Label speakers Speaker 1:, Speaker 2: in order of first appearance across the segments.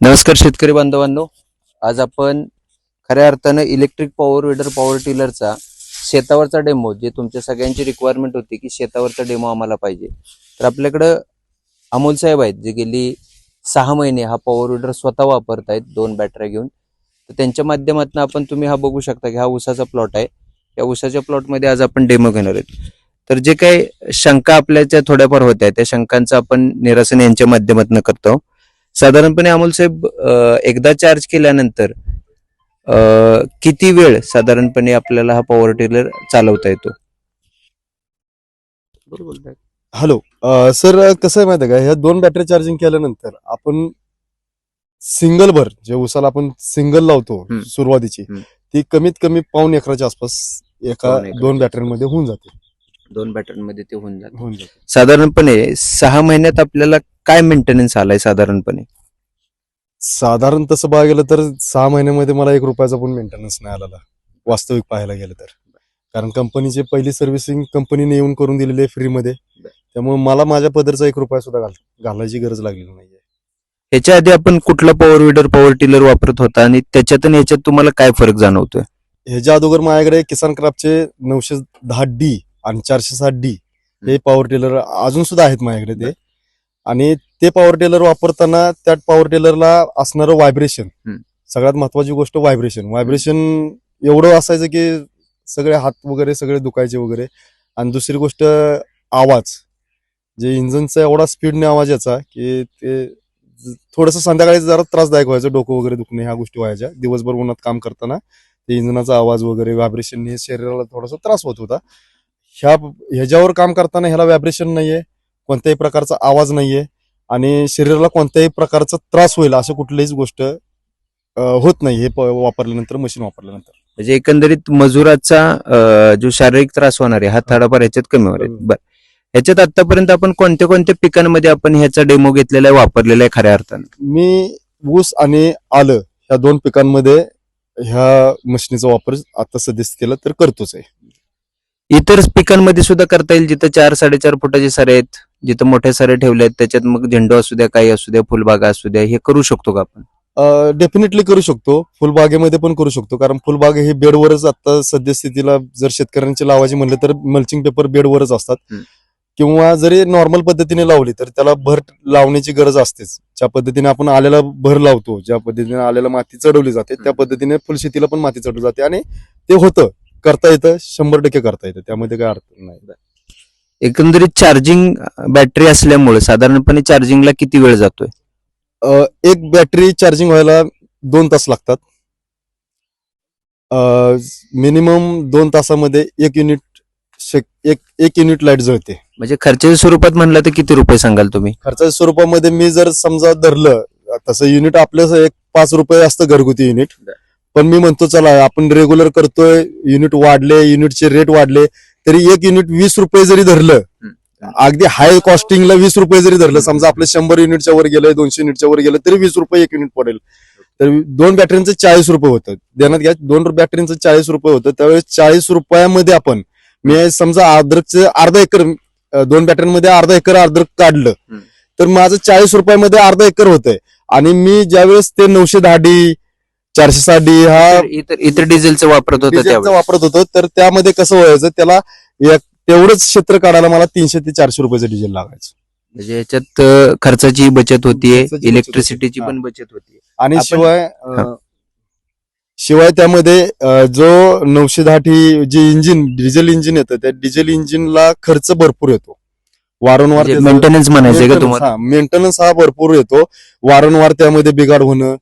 Speaker 1: नमस्कार शेतकरी बांधवांनो. आज आपण खऱ्या अर्थानं इलेक्ट्रिक पॉवर विडर पॉवर टिलरचा शेतावरचा डेमो जे तुमच्या सगळ्यांची रिक्वायरमेंट होती की शेतावरचा डेमो आम्हाला पाहिजे. तर आपल्याकडं अमोल साहेब आहेत जे गेली सहा महिने हा पॉवर विडर स्वतः वापरतायत दोन बॅटऱ्या घेऊन. तर त्यांच्या माध्यमातून आपण तुम्ही हा बघू शकता की हा उसाचा प्लॉट आहे. या उसाच्या प्लॉटमध्ये आज आपण डेमो घेणार आहेत. तर जे काही शंका आपल्याच्या थोड्याफार होत्या त्या शंकांचं आपण निरसन यांच्या माध्यमातून करतो. साधारणपणे अमोल साहेब एकदा चार्ज केल्यानंतर किती वेळ साधारणपणे आपल्याला हा पॉवर टिलर चालवता येतो? बरोबर
Speaker 2: हॅलो सर कसं आहे माहिती आहे का? ह्या दोन बॅटरी चार्जिंग केल्यानंतर आपण सिंगल भर जे उसाला आपण सिंगल लावतो. सुरुवातीची. ती कमीत कमी पाऊन एकराच्या आसपास एका दोन बॅटरीमध्ये होऊन जाते.
Speaker 1: दोन बॅटरीमध्ये ते होऊन जातं.
Speaker 2: होऊन जाते.
Speaker 1: साधारणपणे सहा महिन्यात आपल्याला काय मेंटेनन्स आलाय साधारणपणे?
Speaker 2: साधारण तसं बघायला गेलं तर सहा महिन्यामध्ये मला एक रुपयाचा पण मेंटेनन्स नाही आलेला वास्तविक पाहायला गेलं तर. कारण कंपनीची पहिली सर्व्हिसिंग कंपनीने येऊन करून दिलेली आहे फ्रीमध्ये. त्यामुळे मला माझ्या पदरचा एक रुपया सुद्धा घाल घालायची गरज लागलेली नाहीये.
Speaker 1: ह्याच्या आधी आपण कुठला पॉवर विडर पॉवर टिलर वापरत होता आणि त्याच्यात आणि ह्याच्यात तुम्हाला काय फरक जाणवतोय?
Speaker 2: ह्याच्या अगोदर माझ्याकडे किसान क्राफ्टचे नऊशे दहा डी आणि चारशे सात डी हे पॉवर टेलर अजून सुद्धा आहेत माझ्याकडे ते. आणि ते पॉवर टेलर वापरताना त्या पॉवर टेलरला असणारं व्हायब्रेशन. सगळ्यात महत्वाची गोष्ट व्हायब्रेशन व्हायब्रेशन एवढं असायचं की सगळे हात वगैरे सगळे दुखायचे वगैरे. आणि दुसरी गोष्ट आवाज. जे इंजनचा एवढा स्पीडने आवाज याचा की ते थोडस संध्याकाळी जरा त्रासदायक व्हायचं डोकं वगैरे दुखणे ह्या गोष्टी व्हायच्या. दिवसभर उन्हात काम करताना ते इंजनाचा आवाज वगैरे व्हायब्रेशन हे शरीराला थोडासा त्रास होत होता. ह्या ह्याच्यावर काम करताना ह्याला व्हायब्रेशन नाहीये. कोणत्याही प्रकारचा आवाज नाहीये आणि शरीराला कोणत्याही प्रकारचा त्रास होईल असं कुठलीच गोष्ट होत नाही हे वापरल्यानंतर मशीन वापरल्यानंतर.
Speaker 1: म्हणजे एकंदरीत मजुराचा जो शारीरिक त्रास होणार आहे हा थोडाफार ह्याच्यात कमी होणार आहे.
Speaker 2: कमी.
Speaker 1: बर. ह्याच्यात आतापर्यंत आपण कोणत्या कोणत्या पिकांमध्ये आपण ह्याचा डेमो घेतलेला आहे वापरलेला आहे खऱ्या अर्थानं?
Speaker 2: मी ऊस आणि आलं ह्या दोन पिकांमध्ये ह्या मशीनीचा वापर आता सद्यस्थितीला तर करतोच आहे.
Speaker 1: इतर पिकांमध्ये सुद्धा करता येईल जिथं चार साडेचार फुटाचे सरे आहेत जिथं मोठे सरे ठेवले आहेत त्याच्यात मग झेंडू असू द्या काही असू द्या फुलबागा असू द्या हे करू शकतो का आपण?
Speaker 2: डेफिनेटली करू शकतो. फुलबागेमध्ये पण करू शकतो. कारण फुलबाग हे बेडवरच आता सद्यस्थितीला जर शेतकऱ्यांची लावायची म्हणलं तर मल्चिंग पेपर बेडवरच असतात. किंवा जरी नॉर्मल पद्धतीने लावली तर त्याला भर लावण्याची गरज असतेच. ज्या पद्धतीने आपण आलेला भर लावतो ज्या पद्धतीने आलेला माती चढवली जाते त्या. पद्धतीने फुलशेतीला पण माती चढवली जाते. आणि ते होतं. करता येतं शंभर टक्के करता येतं. त्यामध्ये काय अर्थ नाही.
Speaker 1: एकंदरीत चार्जिंग बॅटरी असल्यामुळे साधारणपणे चार्जिंगला किती वेळ जातोय?
Speaker 2: अ, एक बॅटरी चार्जिंग व्हायला दोन तास लागतात. मिनिमम दोन तासामध्ये एक युनिट एक एक युनिट लाइट जळते.
Speaker 1: म्हणजे खर्चाच्या स्वरूपात म्हणलं तर किती रुपये सांगाल तुम्ही?
Speaker 2: खर्चाच्या स्वरूपामध्ये मी जर समजा धरलं तसं युनिट आपलं एक पाच रुपये असतं घरगुती युनिट. पण मी म्हणतो चला आपण रेग्युलर करतोय युनिट वाढले युनिटचे रेट वाढले तरी एक युनिट वीस रुपये जरी धरलं अगदी हाय कॉस्टिंगला वीस रुपये जरी धरलं समजा आपलं शंभर युनिटच्या वर गेलं दोनशे युनिटच्या वर गेलं तरी वीस रुपये एक युनिट पडेल. तर दोन बॅटरीचं चाळीस रुपये होतं. देण्यात घ्या दोन बॅटरीचं चाळीस रुपये होतं. त्यावेळेस चाळीस रुपयामध्ये आपण मी समजा अद्रकचं अर्धा एकर दोन बॅटरीमध्ये अर्धा एकर अद्रक काढलं. तर माझं चाळीस रुपयामध्ये अर्धा एकर होतंय. आणि मी ज्यावेळेस ते नऊशे दहा डी चारशे डी हा
Speaker 1: इतर- इतर डिझेलचं वापरत होतं
Speaker 2: डिझेलचा वापरत होतो. तर त्यामध्ये कसं व्हायचं त्याला एक तेवढंच क्षेत्र काढायला मला तीनशे ते चारशे रुपयाचं डिझेल लागायचं.
Speaker 1: म्हणजे याच्यात अं, खर्चाची बचत होतीये
Speaker 2: खर्चाची बचत
Speaker 1: इलेक्ट्रिसिटीची
Speaker 2: होते.
Speaker 1: पण बचत होतीये.
Speaker 2: आणि
Speaker 1: आपण-
Speaker 2: शिवाय अं, शिवाय त्यामध्ये अं, जो नऊशे दहा टी जे इंजिन डिझेल इंजिन येतं त्या डिझेल इंजिनला खर्च भरपूर येतो. वारंवार
Speaker 1: मेंटेनन्स म्हणायचं का
Speaker 2: मेंटेनन्स
Speaker 1: तुम्हाला?
Speaker 2: हा मेंटेनन्स हा भरपूर येतो. वारंवार त्यामध्ये बिघाड होणं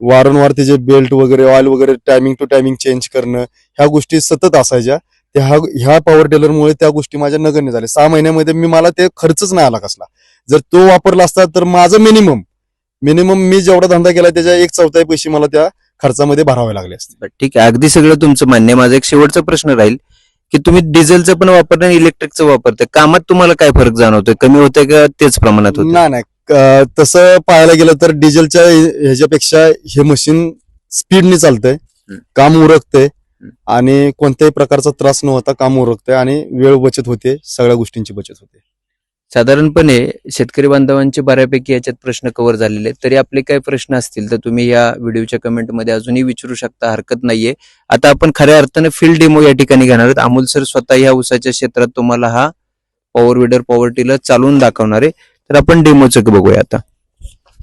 Speaker 2: वारंवार त्याचे बेल्ट वगैरे ऑइल वगैरे टायमिंग टू टायमिंग चेंज करणं ह्या गोष्टी सतत असायच्या. त्या ह्या ह्या पॉवर टेलरमुळे त्या गोष्टी माझ्या नगण्य झाल्या. सहा महिन्यामध्ये मी मला ते खर्चच नाही आला कसला. जर तो वापरला असता तर माझं मिनिमम मिनिमम मी जेवढा धंदा केला त्याच्या एक चौथाई पैसे मला त्या खर्चामध्ये भरावे लागले असते.
Speaker 1: ठीक आहे. अगदी सगळं तुमचं मान्य आहे. माझा एक शेवटचा प्रश्न राहील की तुम्ही डिझेलचं पण वापरता आणि इलेक्ट्रिकचं वापरताय. कामात तुम्हाला काय फरक जाणवतोय? कमी होतंय का तेच प्रमाणात होतं
Speaker 2: नाही. तसं पाहायला गेलं तर डिझेलच्या ह्याच्यापेक्षा हे मशीन स्पीडने चालतंय. काम उरकते आणि कोणत्याही प्रकारचा त्रास न होता काम उरकते आणि वेळ बचत होते सगळ्या गोष्टींची बचत होते.
Speaker 1: साधारणपणे शेतकरी बांधवांचे बऱ्यापैकी याच्यात प्रश्न कव्हर झालेले आहेत. तरी आपले काही प्रश्न असतील तर तुम्ही या व्हिडिओच्या कमेंटमध्ये अजूनही विचारू शकता हरकत नाहीये. आता आपण खऱ्या अर्थानं फील्ड डेमो या ठिकाणी घेणार आहोत. अमोल सर स्वतः या उसाच्या क्षेत्रात तुम्हाला हा पॉवर विडर पॉवर टिलर चालवून दाखवणार आहे. तर आपण डेमोचं बघूया आता.